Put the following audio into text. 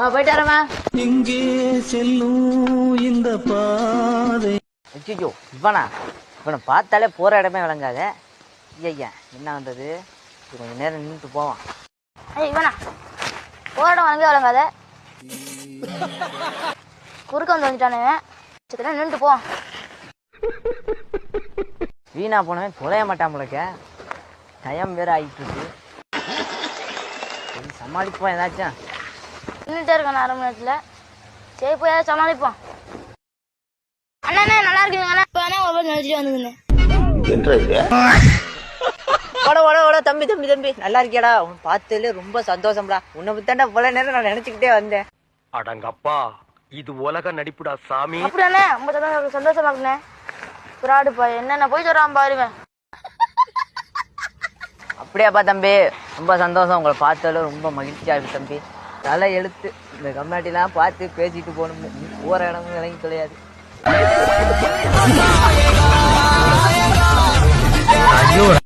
ஆ போயிட்டு வரேம்மா. எங்கே செல்லும் இந்த பாதை. ஐயோ இவனா? இவனை பார்த்தாலே போகிற இடமே விளங்காத. ஐயா என்ன வந்தது? இது கொஞ்சம் நேரம் நின்றுட்டு போவான். ஏய் இவனா? போராட்டம் வழங்க வழங்காத குறுக்க வந்து வந்துட்டானுங்க சரி நின்றுட்டு போ. வீணா போனவன் தொலைய மாட்டான் போலக்க. டயம் வேற ஆகிட்டு இருக்கு. சமாளிப்போம் ஏதாச்சும். நின்றுட்டே இருக்கான அரை மணி நேரத்தில். சரி போய் ஏதாவது சமாளிப்போம். அண்ணா நல்லா இருக்குங்க இப்போ வேணா ஒரு நினைச்சிட்டு ஓட ஓட ஓட தம்பி தம்பி தம்பி. நல்லா இருக்கியாடா? உன் பார்த்ததுல ரொம்ப சந்தோஷம்டா. உன்னை பத்தாண்டா இவ்வளோ நேரம் நான் நினச்சிக்கிட்டே வந்தேன். அடங்கப்பா இது உலக நடிப்புடா சாமி. ரொம்ப சந்தோஷம் சந்தோஷமா இருக்குண்ணே பிராடுப்பா என்னென்ன போய். சொல்றான் பாருங்க அப்படியாப்பா தம்பி. ரொம்ப சந்தோஷம். உங்களை பார்த்ததுல ரொம்ப மகிழ்ச்சியா இருக்கு தம்பி. தலை எழுத்து இந்த கம்னாட்டிலாம் பார்த்து பேசிட்டு போகணும் போகிற இடமும் விளங்கி கிடையாது